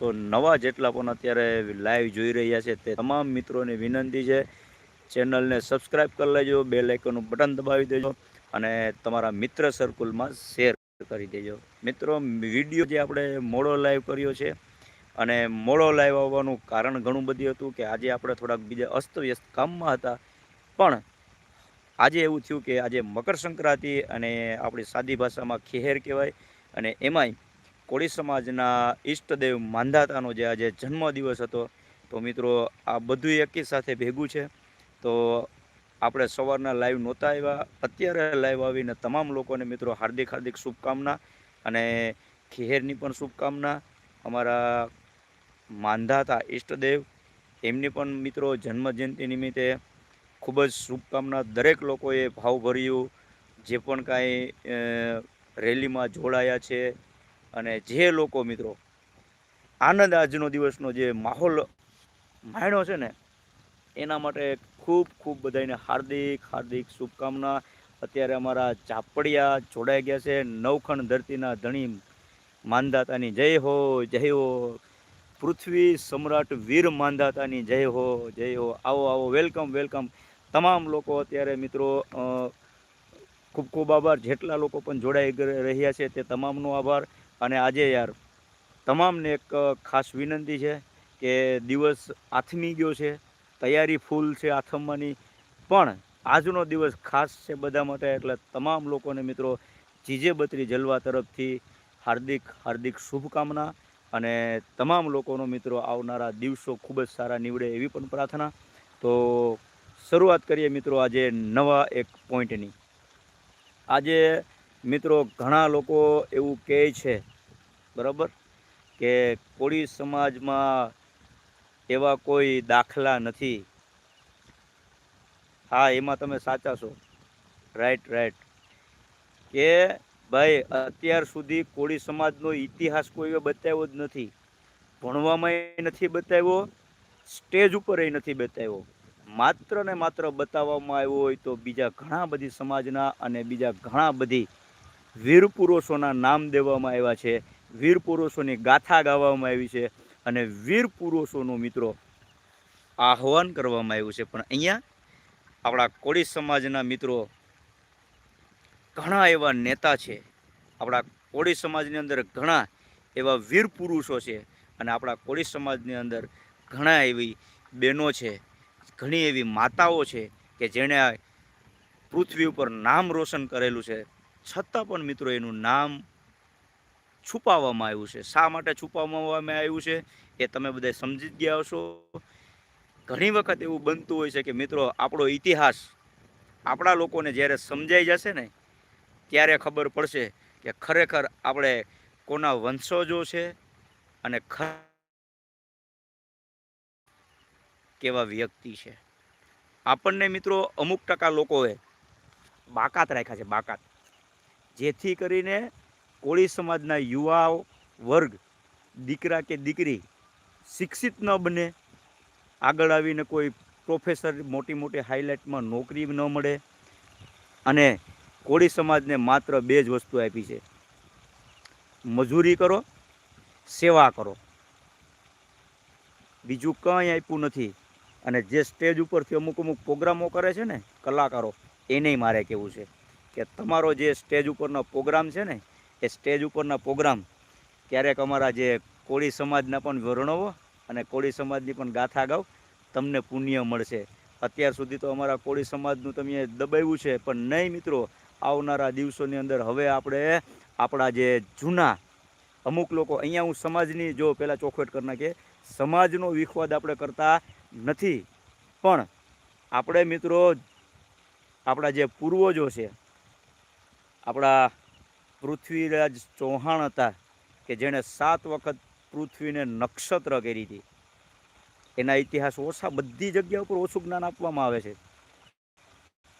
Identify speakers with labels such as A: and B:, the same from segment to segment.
A: તો નવા જેટલા પણ અત્યારે લાઈવ જોઈ રહ્યા છે તે તમામ મિત્રોને વિનંતી છે. ચેનલને સબસ્ક્રાઈબ કરી લેજો બે લાઇકનનું બટન દબાવી દેજો અને તમારા મિત્ર સર્કલમાં શેર કરી દેજો. મિત્રો વીડિયો જે આપણે મોડો લાઈવ કર્યો છે અને મોડો લાઈવ આવવાનું કારણ ઘણું બધું હતું કે આજે આપણે થોડાક બીજા અસ્તવ્યસ્ત કામમાં હતા. પણ આજે એવું થયું કે આજે મકર સંક્રાંતિ અને આપણી સાદી ભાષામાં ખેહેર કહેવાય અને એમાંય કોળી સમાજના ઈષ્ટદેવ માંધાતાનો જે આજે જન્મદિવસ હતો, તો મિત્રો આ બધું એકી સાથે ભેગું છે. તો આપણે સવારના લાઈવ નહોતા આવ્યા. અત્યારે લાઈવ આવીને તમામ લોકોને મિત્રો હાર્દિક હાર્દિક શુભકામના અને ખેહેરની પણ શુભકામના. અમારા માંધાતા ઈષ્ટદેવ, એમની પણ મિત્રો જન્મજયંતિ નિમિત્તે ખૂબ જ શુભકામના દરેક લોકોએ ભાવભર્યું જે પણ કાંઈ રેલીમાં જોડાયા છે અને જે લોકો મિત્રો, આનંદ આજનો દિવસનો જે માહોલ માણ્યો છે ને, એના માટે ખૂબ ખૂબ બધાને હાર્દિક હાર્દિક શુભકામના. અત્યારે અમારા ચાપડિયા જોડાઈ ગયા છે, નવખંડ ધરતીના ધણી માનદાતાની જય હો જય હો. પૃથ્વી સમ્રાટ વીર માંધાતાની જય હો જય હો. આવો આવો, વેલકમ વેલકમ. તમામ લોકો અત્યારે મિત્રો ખૂબ ખૂબ આભાર. જેટલા લોકો પણ જોડાઈ રહ્યા છે તે તમામનો આભાર. અને આજે યાર તમામને એક ખાસ વિનંતી છે કે દિવસ આથમી ગયો છે, તૈયારી ફૂલ છે આથમવાની, પણ આજનો દિવસ ખાસ છે બધા માટે એટલે તમામ લોકોને મિત્રો જીજે બત્રી જલવા તરફથી હાર્દિક હાર્દિક શુભકામના અને તમામ લોકોનો મિત્રો આવનારા દિવસો ખૂબ જ સારા નીવડે એવી પણ પ્રાર્થના. તો શરૂઆત કરીએ મિત્રો આજે નવા એક પોઈન્ટની. આજે મિત્રો, ઘણા લોકો એવું કહે છે, બરાબર, કે કોળી સમાજમાં એવા કોઈ દાખલા નથી. હા, એમાં તમે સાચા છો. રાઈટ રાઈટ કે ભાઈ, અત્યાર સુધી કોળી સમાજનો ઇતિહાસ કોઈએ બતાવ્યો જ નથી. ભણવામાં નથી બતાવ્યો, સ્ટેજ ઉપર એ નથી બતાવ્યો. માત્ર ને માત્ર બતાવવામાં આવ્યો હોય તો બીજા ઘણા બધી સમાજના અને બીજા ઘણા બધી વીર પુરુષોના નામ દેવામાં આવ્યા છે. વીર પુરુષોની ગાથા ગાવામાં આવી છે અને વીર પુરુષોનું મિત્રો આહવાન કરવામાં આવ્યું છે. પણ અહીંયા આપણા કોળી સમાજના મિત્રો ઘણા એવા નેતા છે. આપણા કોળી સમાજની અંદર ઘણા એવા વીર પુરુષો છે અને આપણા કોળી સમાજની અંદર ઘણા એવી બહેનો છે, ઘણી એવી માતાઓ છે કે જેણે પૃથ્વી ઉપર નામ રોશન કરેલું છે. છતાં પણ મિત્રો એનું નામ છુપાવવામાં આવ્યું છે. શા માટે છુપાવવામાં આવ્યું છે એ તમે બધા સમજી ગયા હશો. ઘણી વખત એવું બનતું હોય છે કે મિત્રો આપણો ઇતિહાસ આપણા લોકોને જ્યારે સમજાઈ જશે ને, ત્યારે ખબર પડશે કે ખરેખર આપણે કોના વંશજો છે અને કેવા વ્યક્તિ છે. આપણને મિત્રો અમુક ટકા લોકોએ બાકાત રાખ્યા છે, બાકાત. જેથી કરીને કોળી સમાજના યુવા વર્ગ, દીકરા કે દીકરી શિક્ષિત ન બને, આગળ આવીને કોઈ પ્રોફેસર મોટી મોટી હાઇલાઇટમાં નોકરી ન મળે અને કોળી સમાજને માત્ર બે જ વસ્તુ આપી છે. મજૂરી કરો, સેવા કરો. બીજું કંઈ આપ્યું નથી અને જે સ્ટેજ ઉપરથી અમુક અમુક પ્રોગ્રામો કરે છે ને, કલાકારો, એને મારે કહેવું છે. કે તમારો જે સ્ટેજ ઉપરનો પ્રોગ્રામ છે ને, એ સ્ટેજ ઉપરના પ્રોગ્રામ ક્યારેક અમારા જે કોળી સમાજના પણ વર્ણવો અને કોળી સમાજની પણ ગાથા ગાઓ તમને પુણ્ય મળશે. અત્યાર સુધી તો અમારા કોળી સમાજનું તમે દબાવ્યું છે, પણ નહીં મિત્રો, આવનારા દિવસોની અંદર હવે આપણે આપણા જે જૂના અમુક લોકો, અહીંયા હું સમાજની જો પહેલાં ચોખવટ કરી નાખીએ, સમાજનો વિખવાદ આપણે કરતા નથી. પણ આપણે મિત્રો, આપણા જે પૂર્વજો છે આપણા પૃથ્વીરાજ ચૌહાણ હતા કે જેણે સાત વખત પૃથ્વીને નક્ષત્ર કરી હતી. એના ઇતિહાસ ઓછા બધી જગ્યા ઉપર ઓછું જ્ઞાન આપવામાં આવે છે.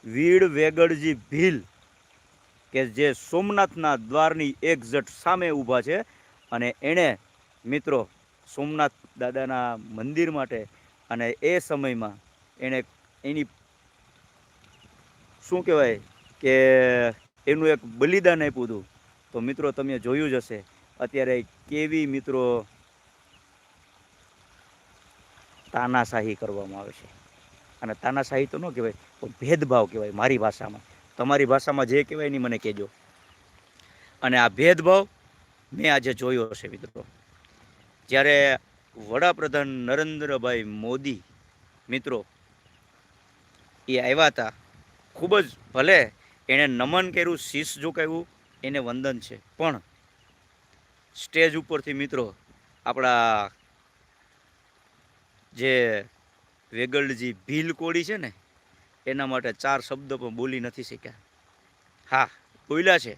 A: વીડ વેગડજી ભીલ, કે જે સોમનાથના દ્વારની એક્ઝેક્ટ સામે ઊભા છે અને એણે મિત્રો સોમનાથ દાદાના મંદિર માટે અને એ સમયમાં એણે એની શું કહેવાય કે એનું એક બલિદાન આપ્યું હતું. તો મિત્રો, તમે જોયું જ હશે. અત્યારે કેવી મિત્રો તાનાશાહી કરવામાં આવે છે. અને તાનાશાહી તો ન કહેવાય, પણ ભેદભાવ કહેવાય મારી ભાષામાં. તમારી ભાષામાં જે કહેવાય એની મને કહેજો. અને આ ભેદભાવ મેં આજે જોયો છે, મિત્રો. જ્યારે વડાપ્રધાન નરેન્દ્રભાઈ મોદી, મિત્રો, એ આવ્યા હતા, ખૂબ જ ભલે એણે નમન કર્યું, શીશ ઝુકાવ્યું, એને વંદન છે. પણ સ્ટેજ ઉપરથી મિત્રો આપણા જે વેગલજી ભીલ કોળી છે ને, એના માટે ચાર શબ્દ પણ બોલી નથી શક્યા. હા, બોલ્યા છે.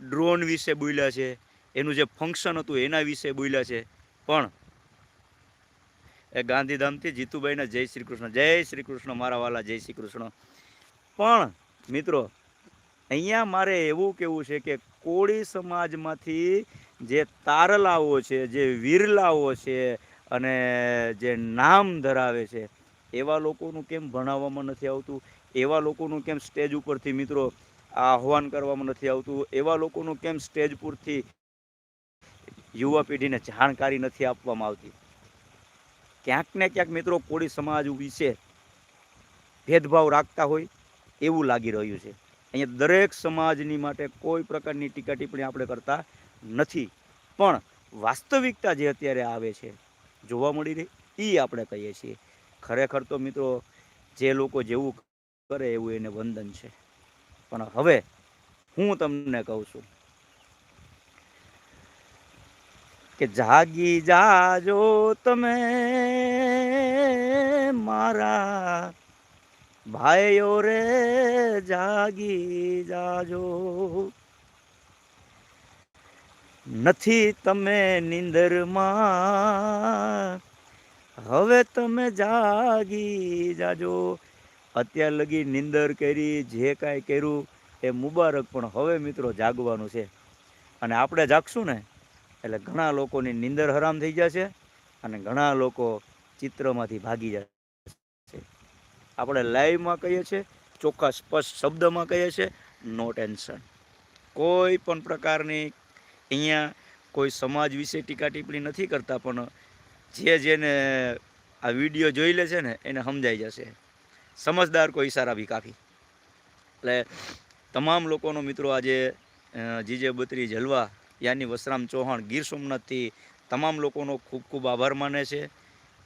A: ડ્રોન વિશે બોલ્યા છે. એનું જે ફંક્શન હતું એના વિશે બોલ્યા છે. પણ એ ગાંધીધામથી જીતુભાઈના જય શ્રી કૃષ્ણ, જય શ્રી કૃષ્ણ મારા વાલા, જય શ્રી કૃષ્ણ. પણ મિત્રો, અહીંયા મારે એવું કેવું છે કે કોળી સમાજમાંથી જે તારલાઓ છે, જે વિરલાઓ છે અને જે નામ ધરાવે છે, એવા લોકોનું કેમ ભણાવવામાં નથી આવતું? એવા લોકોનું કેમ સ્ટેજ ઉપરથી મિત્રો આહવાન કરવામાં નથી આવતું? એવા લોકોનું કેમ સ્ટેજ પરથી યુવા પેઢીને જાણકારી નથી આપવામાં આવતી? ક્યાંક ને ક્યાંક મિત્રો કોળી સમાજ વિશે ભેદભાવ રાખતા હોય એવું લાગી રહ્યું છે. અહીંયા દરેક સમાજની માટે કોઈ પ્રકારની ટીકા ટિપ્પણી આપણે કરતા નથી. પણ વાસ્તવિકતા જે અત્યારે આવે છે, જોવા મળી રહી એ આપણે કહીએ છીએ. ખરેખર તો મિત્રો, જે લોકો જેવું કરે એવું એને વંદન છે. પણ હવે હું તમને કહું છું કે જાગી જાજો તમે, મારા ભાઈઓ રે જાગી જાજો નથી તમે નિંદરમાં હવે તમે જાગી જાજો અત્યાર લગી નિંદર કરી જે કાંઈ કર્યું એ મુબારક પણ હવે મિત્રો જાગવાનું છે. અને આપણે જાગશું ને, એટલે ઘણા લોકોની નિંદર હરામ થઈ જશે અને ઘણા લોકો ચિત્રમાંથી ભાગી જશે. આપણે લાઈવમાં કહીએ છીએ ચોખ્ખા સ્પષ્ટ શબ્દમાં કહીએ છીએ નો ટેન્શન કોઈ પણ પ્રકારની અહીંયા કોઈ સમાજ વિશે ટીકા ટિપ્પણી નથી કરતા, પણ જે જેને આ વીડિયો જોઈ લે છે ને, એને સમજાઈ જશે. સમજદાર કોઈ ઈશારા બી કાફી એટલે તમામ લોકોનો મિત્રો આજે જીજે બત્રી જલવા, યાની વસરામ ચૌહાણ, ગીર સોમનાથથી તમામ લોકોનો ખૂબ ખૂબ આભાર માને છે.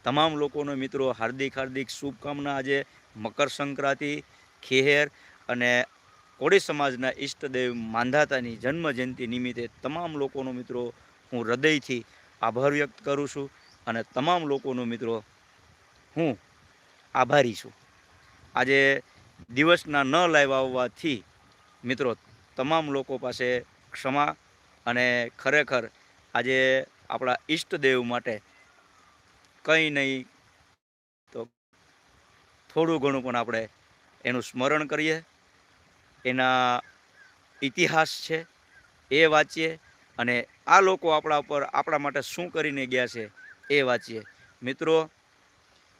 A: તમામ લોકોનો મિત્રો હાર્દિક હાર્દિક શુભકામના આજે મકર સંક્રાંતિ, ખેહેર અને કોળી સમાજના ઈષ્ટદેવ માંધાતાની જન્મજયંતિ નિમિત્તે તમામ લોકોનો મિત્રો હું હૃદયથી આભાર વ્યક્ત કરું છું અને તમામ લોકોનો મિત્રો હું આભારી છું. આજે દિવસના ન લાઈવ આવવાથી મિત્રો તમામ લોકો પાસે ક્ષમા અને ખરેખર આજે આપણા ઈષ્ટદેવ માટે કંઈ નહીં થોડું ઘણું પણ આપણે એનું સ્મરણ કરીએ. એના ઇતિહાસ છે, એ વાંચીએ અને આ લોકો આપણા ઉપર, આપણા માટે શું કરીને ગયા છે, એ વાંચીએ. મિત્રો,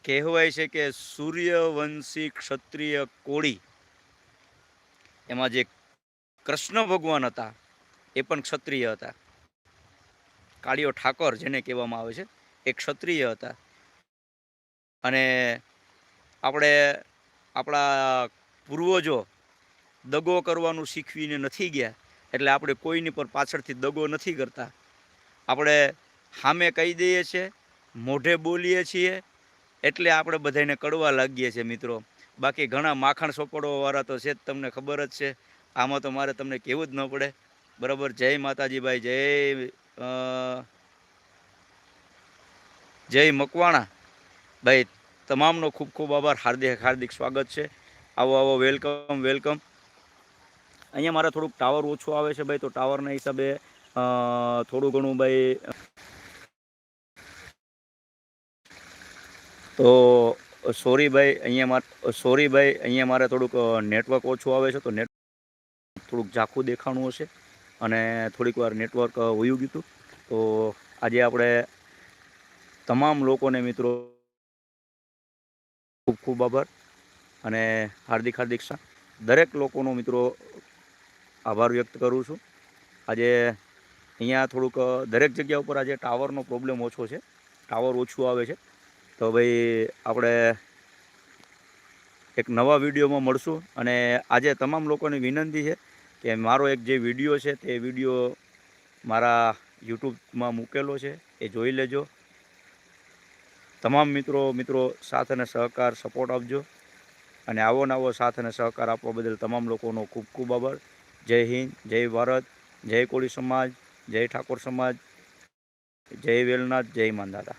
A: કહેવાય છે કે સૂર્યવંશી ક્ષત્રિય કોળી, એમાં જે કૃષ્ણ ભગવાન હતા, એ પણ ક્ષત્રિય હતા. કાળીઓ ઠાકોર જેને કહેવામાં આવે છે, એ ક્ષત્રિય હતા. અને આપણે આપણા પૂર્વજો દગો કરવાનું શીખવીને નથી ગયા, એટલે આપણે કોઈની પર પાછળથી દગો નથી કરતા. આપણે સામે કહી દઈએ છીએ મોઢે બોલીએ છીએ, એટલે આપણે બધાને કડવા લાગીએ છીએ મિત્રો. બાકી ઘણા માખણ સોપડવાવાળા તો છે જ, તમને ખબર જ છે. આમાં તો મારે તમને કહેવું જ ન પડે. બરાબર? જય માતાજી ભાઈ જય જય મકવાણા. ભાઈ તમામનો ખૂબ ખૂબ આભાર. હાર્દિક હાર્દિક સ્વાગત છે. આવો આવો, વેલકમ વેલકમ. અહીંયા મારે થોડુંક ટાવર ઓછું આવે છે ભાઈ, તો ટાવરના હિસાબે થોડું ઘણું ભાઈ, તો, સોરી ભાઈ, અહીંયા મારે, સોરી ભાઈ, અહીંયા મારે થોડુંક નેટવર્ક ઓછું આવે છે, તો નેટ થોડુંક ઝાખું દેખાણું હશે અને થોડીક વાર નેટવર્ક વયું ગયું હતું. તો આજે આપણે તમામ લોકોને મિત્રો ખૂબ ખૂબ આભાર અને હાર્દિક હાર્દિક દરેક લોકોનો મિત્રો આભાર વ્યક્ત કરું છું. આજે અહીંયા થોડુંક દરેક જગ્યા ઉપર આજે ટાવરનો પ્રોબ્લેમ ઓછો છે. ટાવર ઓછું આવે છે. તો ભાઈ આપણે એક નવા વિડીયોમાં મળશું અને આજે તમામ લોકોની વિનંતી છે કે મારો એક જે વીડિયો છે તે વીડિયો મારા યુટ્યુબમાં મૂકેલો છે. એ જોઈ લેજો. તમામ મિત્રો મિત્રો, સાથ અને સહકાર સપોર્ટ આપજો. અને આવો નવો સાથ અને સહકાર આપવા બદલ તમામ લોકોનો ખૂબ ખૂબ આભાર. જય હિન્દ, જય ભારત, જય કોળી સમાજ, જય ઠાકોર સમાજ, જય વેલનાથ, જય માનદાતા